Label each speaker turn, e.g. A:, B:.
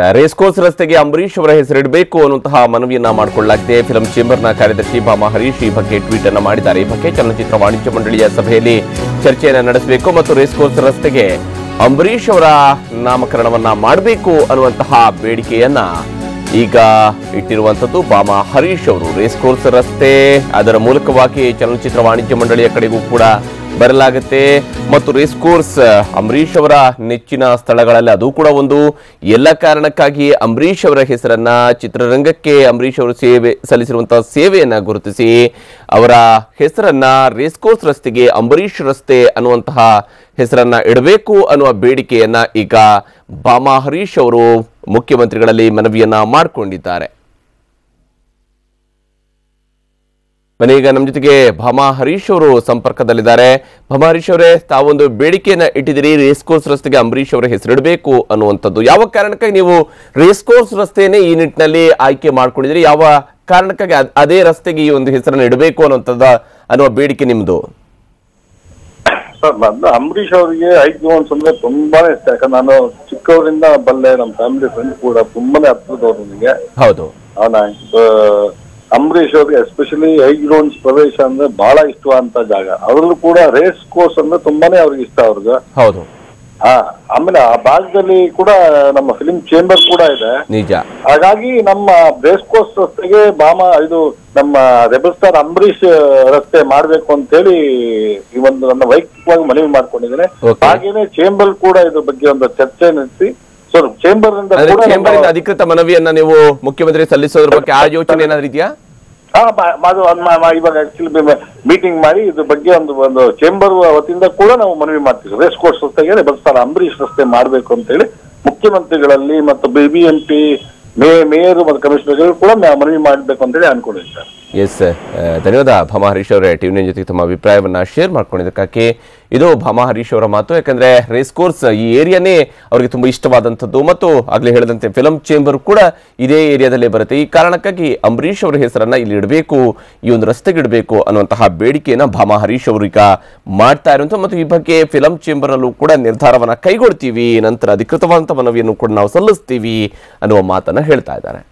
A: Race course ರಸ್ತೆಗೆ ಅಂಬರೀಶ್ ಅವರ ಹೆಸರಿಡಬೇಕು ಅನ್ನುವಂತಹ ಮನವಿಯನ್ನ ಮಾಡಿಕೊಳ್ಳಲಾಗಿದೆ ಫಿಲಂ ಚೇಂಬರ್ನ ಕಾರ್ಯದರ್ಶಿ ಭಾಮಾ ಹರೀಶ್ ಈ ಬಗ್ಗೆ ಟ್ವೀಟ್ ಅನ್ನು ಮಾಡಿದ್ದಾರೆ. ಈ ಬಗ್ಗೆ ಚಲನಚಿತ್ರ ವಾಣಿಜ್ಯ ಮಂಡಳಿಯ ಸಭೆಯಲ್ಲಿ ಚರ್ಚೆಯನ್ನು ನಡೆಸಬೇಕು ಮತ್ತು ರೇಸ್ ಕೋರ್ಸ್ ರಸ್ತೆಗೆ ಅಂಬರೀಶ್ ಅವರ ನಾಮಕರಣವನ್ನ ಮಾಡಬೇಕು ಅನ್ನುವಂತಹ ಬೇಡಿಕೆಯನ್ನ ಈಗ ಇಟ್ಟಿರುವಂತದ್ದು ಬಾಮಾ ಹರೀಶ್ ಅವರು. ರೇಸ್ ಕೋರ್ಸ್ ರಸ್ತೆ ಅದರ ಮೂಲಕವಾಗಿ ಚಲನಚಿತ್ರ ವಾಣಿಜ್ಯ ಮಂಡಳಿಯ ಕಡೆಗೂ ಕೂಡ ಬರಲಾಗುತ್ತೆ. ಮತ್ತು ರೇಸ್ ಕೋರ್ಸ್ ಅಂಬರೀಷ್ ಅವರ ನೆಚ್ಚಿನ ಸ್ಥಳಗಳಲ್ಲಿ ಅದು ಕೂಡ ಒಂದು. ಎಲ್ಲ ಕಾರಣಕ್ಕಾಗಿ ಅಂಬರೀಷ್ ಅವರ ಹೆಸರನ್ನ ಚಿತ್ರರಂಗಕ್ಕೆ ಅಂಬರೀಷ್ ಅವರು ಸೇವೆ ಸಲ್ಲಿಸಿರುವಂತಹ ಸೇವೆಯನ್ನ ಗುರುತಿಸಿ ಅವರ ಹೆಸರನ್ನ ರೇಸ್ ಕೋರ್ಸ್ ರಸ್ತೆಗೆ ಅಂಬರೀಷ್ ರಸ್ತೆ ಅನ್ನುವಂತಹ ಹೆಸರನ್ನ ಇಡಬೇಕು ಅನ್ನುವ ಬೇಡಿಕೆಯನ್ನ ಈಗ ಬಾಮಾ ಹರೀಶ್ ಅವರು ಮುಖ್ಯಮಂತ್ರಿಗಳಲ್ಲಿ ಮನವಿಯನ್ನ ಮಾಡಿಕೊಂಡಿದ್ದಾರೆ. ಬನ್ನಿ ಈಗ ನಮ್ಮ ಜೊತೆಗೆ ಭಮಾ ಹರೀಶ್ ಅವರು ಸಂಪರ್ಕದಲ್ಲಿದ್ದಾರೆ. ಭಮಾ ಹರೀಶ್ ಅವರೇ ತಾವೊಂದು ಬೇಡಿಕೆಯನ್ನ ಇಟ್ಟಿದ್ದೀರಿ. ರೇಸ್ ಕೋರ್ಸ್ ರಸ್ತೆಗೆ ಅಂಬರೀಶ್ ಅವರ ಹೆಸರಿಡಬೇಕು ಅನ್ನುವಂಥದ್ದು. ಯಾವ ಕಾರಣಕ್ಕಾಗಿ ನೀವು ರೇಸ್ ಕೋರ್ಸ್ ರಸ್ತೆಯನ್ನೇ ಈ ನಿಟ್ಟಿನಲ್ಲಿ ಆಯ್ಕೆ ಮಾಡ್ಕೊಂಡಿದ್ದೀರಿ? ಯಾವ ಕಾರಣಕ್ಕಾಗಿ ಅದ್- ರಸ್ತೆಗೆ ಈ ಒಂದು ಹೆಸರನ್ನು ಇಡಬೇಕು ಅನ್ನುವಂಥದ್ದು ಅನ್ನುವ ಬೇಡಿಕೆ
B: ನಿಮ್ಮದು ಅಂಬರೀಶ್ ಅವರಿಗೆ ಐಕ್ಯೋನ್ಸ್ ಅಂತಂದ್ರೆ ತುಂಬಾನೇ ಇಷ್ಟ. ಯಾಕಂದ್ರೆ ನಾನು ಚಿಕ್ಕವರಿಂದ ಬಲ್ಲೆ ನಮ್ಮ ಫ್ಯಾಮಿಲಿ ಫ್ರೆಂಡ್ ಕೂಡ ತುಂಬಾನೇ ಹತ್ತಿರದವ್ರು ನನಗೆ
A: ಹೌದು.
B: ಅವನ ಅಂಬರೀಶ್ ಅವ್ರಿಗೆ ಎಸ್ಪೆಷಲಿ ಹೈ ಗ್ರೌಂಡ್ಸ್ ಪ್ರವೇಶ ಅಂದ್ರೆ ಬಹಳ ಇಷ್ಟವಾದಂತ ಜಾಗ. ಅದ್ರಲ್ಲೂ ಕೂಡ ರೇಸ್ ಕೋರ್ಸ್ ಅಂದ್ರೆ ತುಂಬಾನೇ ಅವ್ರಿಗೆ ಇಷ್ಟ ಅವ್ರಿಗೆ.
A: ಹೌದು.
B: ಹಾ ಆಮೇಲೆ ಆ ಭಾಗದಲ್ಲಿ ಕೂಡ ನಮ್ಮ ಫಿಲಿಂ ಚೇಂಬರ್ ಕೂಡ ಇದೆ.
A: ನಿಜ.
B: ಹಾಗಾಗಿ ನಮ್ಮ ರೇಸ್ ಕೋರ್ಸ್ ರಸ್ತೆಗೆ ಬಾಮ ಇದು ನಮ್ಮ ರೆಬಲ್ ಸ್ಟಾರ್ ಅಂಬರೀಶ್ ರಸ್ತೆ ಮಾಡ್ಬೇಕು ಅಂತೇಳಿ ಈ ಒಂದು ನನ್ನ ವೈಯಕ್ತಿಕವಾಗಿ ಮನವಿ ಮಾಡ್ಕೊಂಡಿದ್ದೇನೆ. ಹಾಗೇನೆ ಚೇಂಬರ್ ಕೂಡ ಇದ್ರ ಬಗ್ಗೆ ಒಂದು ಚರ್ಚೆ ನಡೆಸಿ ಚೇಂಬರ್ ಇಂದ
A: ಅಧಿಕೃತ ಮನವಿಯನ್ನ ನೀವು ಮುಖ್ಯಮಂತ್ರಿ ಸಲ್ಲಿಸೋದ್ರ ಬಗ್ಗೆ ಆ ಯೋಚನೆ ಏನಾದ್ರು ಇದೆಯಾ?
B: ಅದ್ ಇವಾಗ ಆಕ್ಚುಲಿ ಮೀಟಿಂಗ್ ಮಾಡಿ ಇದ್ರ ಬಗ್ಗೆ ಒಂದು ಒಂದು ಚೇಂಬರ್ ವತಿಯಿಂದ ಕೂಡ ನಾವು ಮನವಿ ಮಾಡ್ತೀವಿ. ರೇಸ್ ಕೋರ್ಸ್ ರಸ್ತೆಗೆ ಬರ್ತಾರೆ ಅಂಬರೀಶ್ ರಸ್ತೆ ಮಾಡ್ಬೇಕು ಅಂತೇಳಿ ಮುಖ್ಯಮಂತ್ರಿಗಳಲ್ಲಿ ಮತ್ತು ಬಿಬಿಎಂಪಿ ಮೇ ಮೇಯರ್ ಮತ್ತು ಕಮಿಷನರ್ಗಳು ಕೂಡ ನಾವು ಮನವಿ ಮಾಡ್ಬೇಕು ಅಂತ ಹೇಳಿ ಸರ್
A: ಎಸ್ ಧನ್ಯವಾದ. ಭಾಮಾ ಹರೀಶ್ ಅವರೇ ಟಿವಿ ಜೊತೆಗೆ ತಮ್ಮ ಅಭಿಪ್ರಾಯವನ್ನ ಶೇರ್ ಮಾಡ್ಕೊಂಡಿದ್ದಕ್ಕಾಗಿ ಇದು ಭಾಮಹರೀಶ್ ಅವರ ಮಾತು. ಯಾಕಂದ್ರೆ ರೇಸ್ ಕೋರ್ಸ್ ಈ ಏರಿಯಾನೇ ಅವರಿಗೆ ತುಂಬಾ ಇಷ್ಟವಾದಂಥದ್ದು ಮತ್ತು ಆಗ್ಲೇ ಹೇಳಿದಂತೆ ಫಿಲಂ ಚೇಂಬರ್ ಕೂಡ ಇದೇ ಏರಿಯಾದಲ್ಲೇ ಬರುತ್ತೆ. ಈ ಕಾರಣಕ್ಕಾಗಿ ಅಂಬರೀಶ್ ಅವರ ಹೆಸರನ್ನ ಇಲ್ಲಿ ಇಡಬೇಕು, ಈ ಒಂದು ರಸ್ತೆಗೆ ಇಡಬೇಕು ಅನ್ನುವಂತಹ ಬೇಡಿಕೆಯನ್ನ ಭಾಮಹರೀಶ್ ಅವರು ಈಗ ಮಾಡ್ತಾ ಇರುವಂತ ಮತ್ತು ಈ ಬಗ್ಗೆ ಫಿಲಂ ಚೇಂಬರ್ ಅಲ್ಲೂ ಕೂಡ ನಿರ್ಧಾರವನ್ನ ಕೈಗೊಳ್ತೀವಿ, ನಂತರ ಅಧಿಕೃತವಾದಂತಹ ಮನವಿಯನ್ನು ಕೂಡ ನಾವು ಸಲ್ಲಿಸ್ತೀವಿ ಅನ್ನುವ ಮಾತನ್ನ ಹೇಳ್ತಾ ಇದ್ದಾರೆ.